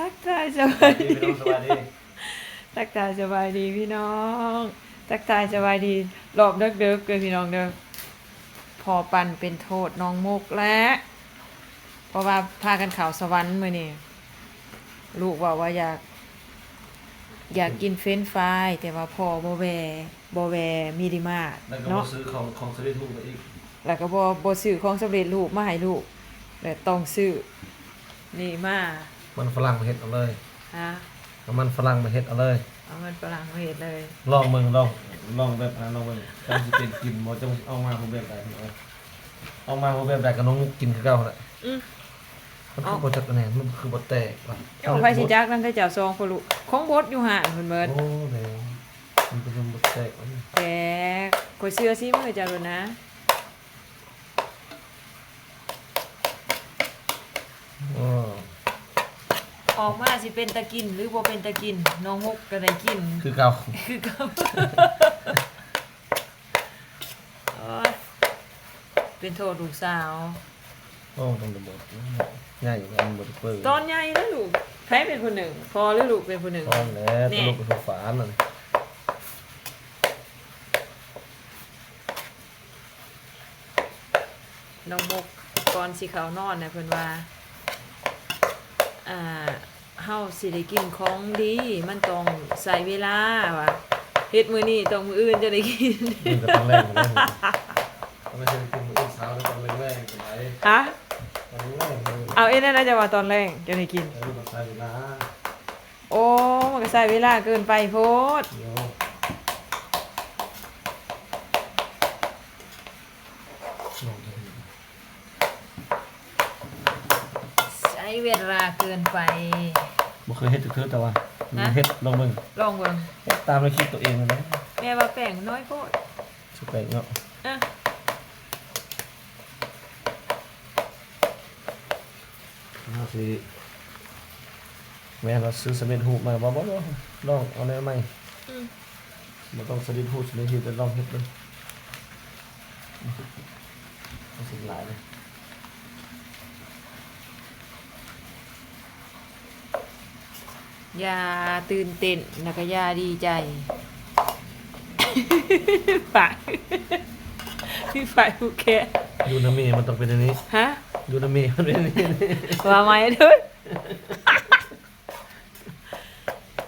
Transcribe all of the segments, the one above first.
ทักทายสบายดีพี่น้องสวัสดีทักทายสบายดีพี่น้องทักทายสบายดีรอบเด็กๆเลยพี่น้องเด้อพอปันเป็นโทษน้องมุกและเพราะว่าพากันเข่าวสวรรค์มื้อนี้ลูกบอกว่าอยาก อยากกินเฟรนช์ฟรายแต่ว่าพ่อบ่แวบ่แวมีดีมาร์ทแล้วก็มาเนาะซื้อของของซื้อถูกไปอีกแล้วก็บ่บ่ซื้อของสำเร็จรูปมาให้ลูกแต่ต้องซื้อนี่มา มันฝรั่งมาเฮ็ดเอาเลยฮะเอามันฝรั่งมาเฮ็ดเอาเลย เอาเงินฝรั่งมาเฮ็ดเลยลองมึงลองลองแบบนั้นลองมึงจะสิเป็นกินบ่จะเอามาบ่แบบใดเอาเอามาบ่แบบใดก็น้องมุกกินคือเก่าแหละอือมันคือบ่จักคะแนนมันคือบ่แตกว่ะเอาไปสิจักนั่นได้เจ้าซองพ่อลูกของบดอยู่ห่านเพิ่นเบิดโอ้แม่มันก็เป็นบ่แตกว่ะแต่ข่อยเชื่อซิมื้อเจ้าโดนนะโอ้ ออกมาสิเป็นตะกินหรือบ่เป็นตะกินน้องมุกก็ได้กิน คือเก่าคือเกับเป็นโทษลูกสาว โอ้ต้องระเบิดง่ายอยู่กันบ่ได้เปิดตอนใหญ่แล้วลูกใครเป็นคนหนึ่ง พอหรือลูกเป็นคนหนึ่ง พร้อมแล้วนี่ตลกกับฝานั่นน้องมุกก่อนสิเขานอนนะเพิ่นว่า อ่าเฮาสิได้กินของดี มันต้องใส่เวลาว่ะเฮ็ดมื้อนี้ต้องมื้ออื่นจะได้กินมันก็ต้องแรงกันแล้วมันไม่ใช่กินมื้ออื่นเช้าแล้วต้องแรงๆกันไหนฮะมันแรงเลยเอาเอ็นนั่นนะจะว่าตอนแรกจะได้กินเออต้องใช้เวลาโอ้มันก็ใส่เวลาเกินไปโพดเดี๋ยวลองดู ใช้ เวลาเกินไป บ่เคยเฮ็ดจักเทื่อแต่ว่าฮะเฮ็ดลองเบิ่งลองเบิ่งเฮ็ดตามในคลิปตัวเองเลยนะแม่ว่าแป้งน้อยโพดสุดแปลกเนาะอะเอาสิแม่เราซื้อสำเร็จรูปมาบ่บ่บ่ลองเอาแนวใหม่อืมบ่ต้องสำเร็จรูปสำเร็จรูปแต่ลองเฮ็ดเบิ่งเอาสิหลายเลย ย่าตื่นเต้นแล้วก็อย่าดีใจฝากพี่ฝ่ายผู้แค่ยูนามิมันต้องเป็นอันนี้ฮะยูนามิมันเป็นอันนี้ว่าไหมเด้วย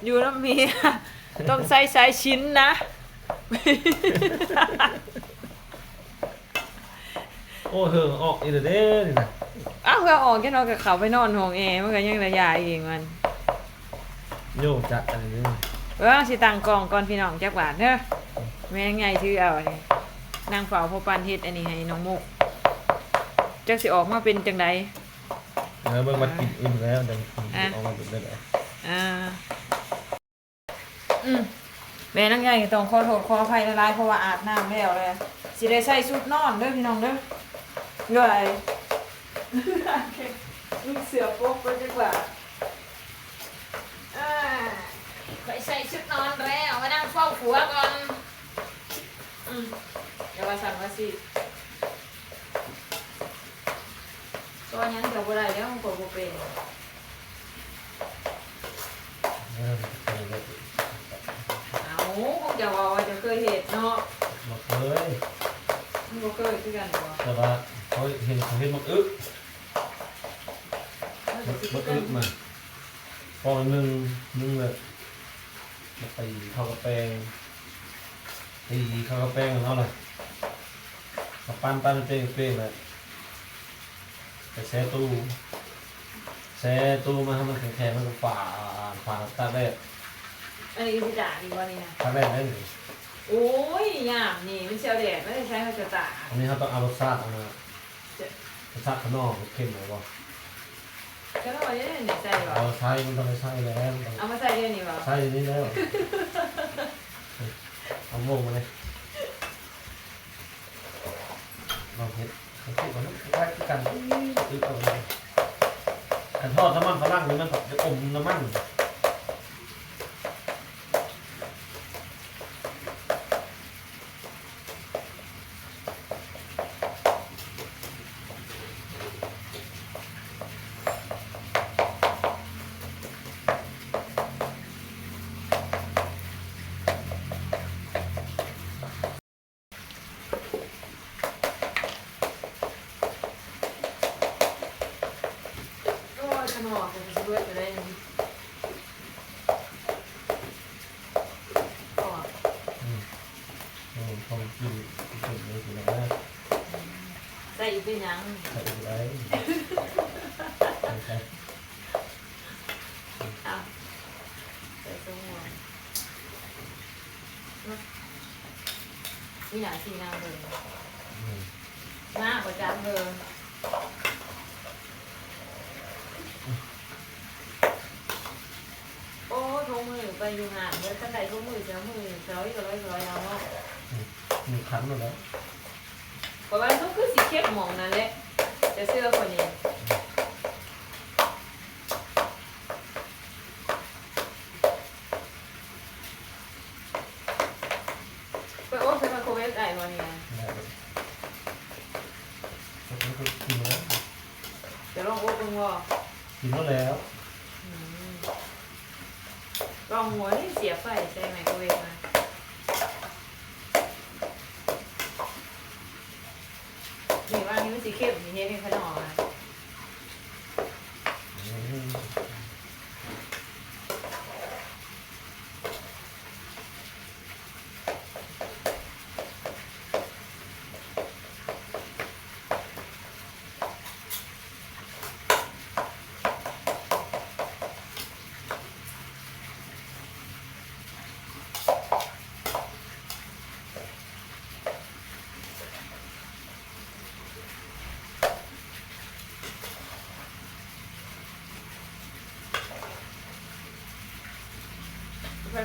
อยู่น้ำเมียต้องใส่สายชิ้นนะ โอ้เฮงออกอีเดเด้นี่นะอ้าวก็ออกแค่นอนกับเขาไปนอนห้องแอร์มันก็ยังระยะเองมัน โยจัดอันนี้เออสิตังกล่องก่อนพี่น้องจักบาทเด้อแม่งไงถือเอาอันนี้นางเฝ้าพอปันเฮ็ดอันนี้ให้น้องมุกจักสิออกมาเป็นจังไดเออเบิ่งมากินอิ่มแล้วเดี๋ยวอะออกมาเป็นได้แล้วอ่าอืมแม่นางใหญ่ต้องขอโทษขออภัยหลายๆเพราะว่าอาบน้ำแล้วเลยสิได้ใส่ชุดนอนเด้อพี่น้องเด้อเงื่อยมีเสือโป๊กไปจักว่าอ่า ไปใส่ชุดนอนแล้วมานั่งเฝ้าผัวก่อนอืมอย่าว่าสั่งว่าสิตัวยังเดี๋ยวบ่ได้แล้วมันก็บ่เป็นเออเอาเลยเอาคงจะว่าว่าจะเคยเห็นเนาะบ่เคยมันบ่เคยคือกันบ่แต่ว่าเขาเห็นเขาเห็นมันอึมันมัก็นสิมันคืออึกันมาพอหนึ่งหนึ่งเลย มาตีเข้ากระแปงตีเข้ากระแปงแล้วเลยมาปั้นปั้นเป็นเป้งเลยไปแช่ตู้แช่ตู้มาให้มันแข็งๆมันก็ฝ่าฝ่าตาแรกอันนี้คือสิด่าดีกว่านี่นะตาแรกได้เลยโอ้ยยามนี่มันเชียวแดดไม่ได้ใช้มันจะตากอันนี้เขาต้องเอารสชาติออกมารสชาติข้างนอกเข้มหน่อยบ่ ก็ต้องเอาเนี่ยนี่ใส่บ่เอาใช้มันต้องไปใช้แล้วต้องเอามาใส่เดี๋ยวนี้บ่ใช้อันนี้แล้วเอาโมงมาเลยลองเห็ดเขาคิดว่ามันคล้ายๆกันคือเอาเลยกันทอดน้ำมันฝรั่งนี่มันแบบจะอมน้ำมัน หม้อ จะไปยจะได้ก่อนอืมอืมกินกินเลยสิแล้วนะใส่อีกเป็นหยังใส่ไปได้ใส่ไปอะใส่สมองนี่หนาสีน้ำเลยอืมหน้าประจำเลยโอ้ทง มือไปอยู่ห่างเลยขั้นใดทงมือจะมือเจ้าอีกร้อยร้อยเอาเนาะมีคันหมดแล้วเพราะว่าทุกคือสีเข้มหมองนั่นแหละจะเสื้อคนนี้ไปโอ้ใช้ไมโครเวฟได้วันนี้ได้เลยแล้วก็กินแล้วจะลองโอ้ตรงว่ากินแล้วแล้ว ลองหัวนี่เสีย ไฟใส่ไมโครเวฟมานี่ว่านี่มันสีเข้มนี่เฮ็ดให้ขนมอะ อืม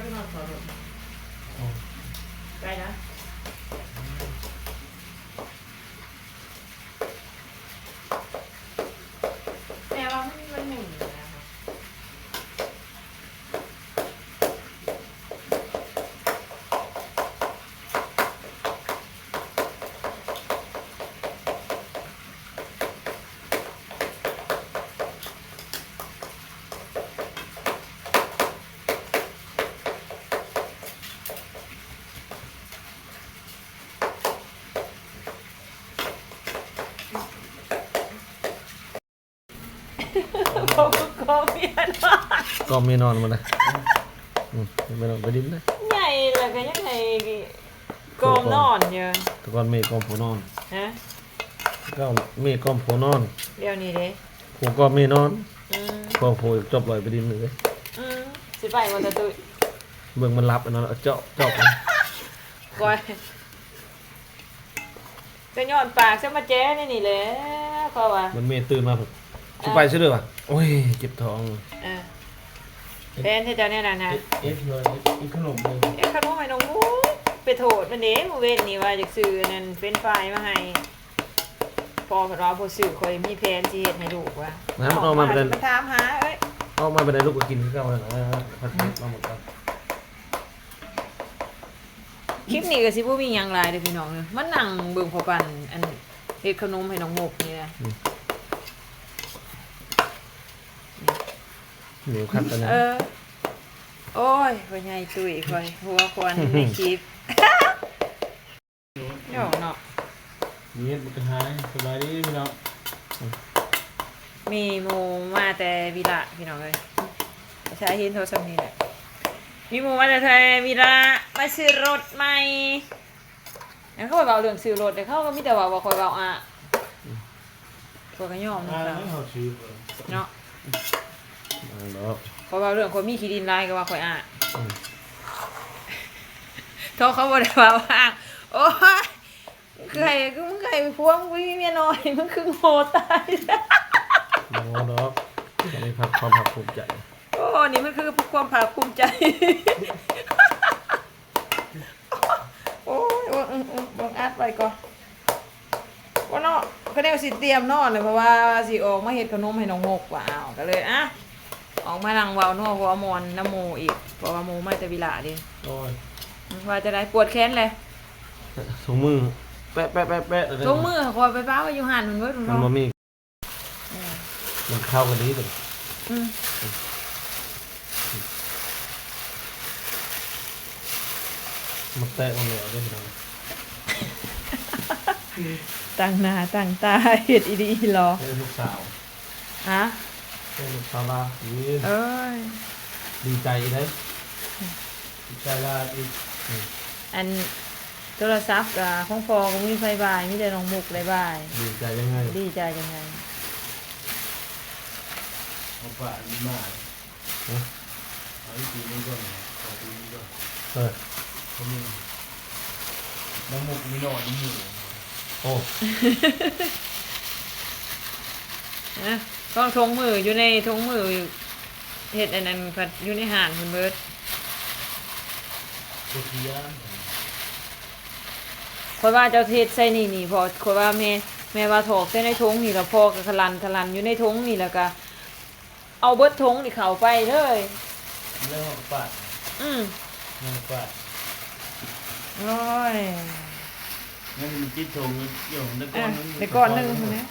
ไปพี่นอนขอรถอ๋อไปนะแต่ว่ามันมันหมุนอยู่นะคะ เขาก็เมียนว่าก็ไม่นอนมาเลยอืมไม่นอนไปดิ้นเลยใหญ่แล้วก็ยังไงกอมนอนเยอะแตะกอนเมฆกอมผูนอนฮะก็เมฆกอมผูนอนเดี๋ยวนี้เด้ผูก็ไม่นอนอืมพอผูจบลอยไปดิ้นเลยอืมสิไปวันตะตุยเบิ่งมันรับอันนั้นเอาเจาะเจาะก้อยก็ย้อนปากซะมาแจ้นี่นี่แหละเขาว่ามันเมฆตื่นมาผม สิไปใช่ด้วยป่ะโอ้ยเจ็บท้องเออแฟนที่เจ้าเนี่ยนะนะเอฟเลยอีกขนมเลยเอ๊ะขนมให้น้องมูไปโทษมันเด้หมู่เว้นนี่ว่าจากซื้อนั่นเป็นไฟล์มาให้พอเพิ่นว่าบ่ซื้อข่อยมีแผนสิเฮ็ดให้ลูกว่าน้ำเอามาเป็นมันถามหาเอ้ยเอามาเป็นลูกก็กินที่เก่าเลยนะพัดมาหมดแล้วคลิปนี้ก็สิบ่มีหยังหลายเด้อพี่น้องเด้อมันนั่งเบิ่งพอปันอันเฮ็ดขนมให้น้องมกนี่แหละ หนูคัดตัวนั้น เออ โอ้ยพ่อใหญ่ตุ้ยข่อยหัวควันในคลิปโย่เนาะนี่บุกหายสบายดีพี่น้องมีหมู่มาแต่วิระพี่น้องเอ้ยใช้เห็นโทรศัพท์นี่แหละมีหมู่มาแต่ไทยวิระมาซื้อรถใหม่แล้วเขาบอกเรื่องซื้อรถแต่เขาก็มีแต่ว่าว่าคอยเบาอะตัวก็ยอมอ่านะไม่เขาชื่อ เนาะเนาะคอยเบาเรื่องคนมีขี้ดินลายก็ว่าคอยอะอืมโทษเขาบอกได้ว่าว่าโอ้ยใครก็มึงใครพวงมึงมีเมียน้อยมึงคือโง่ตายโน้ดอกตอนนี้พักความภาคภูมิใจโอ้นี่มันคือความภาคภูมิใจโอ้ยว่าอืมอืมบังอัดไปก่อนว่าเนาะก็ได้สิเตรียมนอนเลยเพราะว่าสิออกมาเฮ็ดขนมให้น้องมกว่าอ้าวก็เลยอะ ออกมานั่งเว้านัวหัวมอนน้ำโมอีกเพราะว่าโมมาแต่วิลาดิโอ้ยว่าจะได้ปวดแขนเลยถุงมือ แปะแปะแปะแปะลงมือคอยไปป้าไว้อยู่หันมันเบิดมันมันเนาะมามีมันเข้ากันดีเลยอืมมันแตะมันเหลวด้วยพี่น้องตั้งหน้าตั้งตาเฮ็ดอีดีหรอให้ลูกสาวฮะ เป็นชาวลาอีกเอ้ยดีใจเลยดีใจลาอีกอันโทรศัพท์กับของพอก็มีไฟบายมีแต่น้องมุกเลยบาย ดีใจยังไงดีใจยังไงเอาฝาอันนี้มาเอาอีกทีนึงก่อนขอทีนี้ก่อนเออเขามีน้ำมุกมีหนอนมีหมูโอ้ นะ กล้องทงมืออยู่ในทงมือเห็ดอันนั้นผัดอยู่ในห่านคุณเบิร์ดตัวเทียนคอยว่าเจ้าเทศใส่นี่นี่พอคอยว่าแม่แม่ว่าถอกใส่ในทงนี่แล้วพอก็ขลันขลันอยู่ในทงนี่แล้วก็เอาเบิดทงนี่เข้าไปเลยเรื่องของฝาดอืมเรื่องของฝาดโอ้ยงั้นมันจิ้มทงเกี่ยวกับอะนึงเดี๋ยวก่อนหนึ่งนะ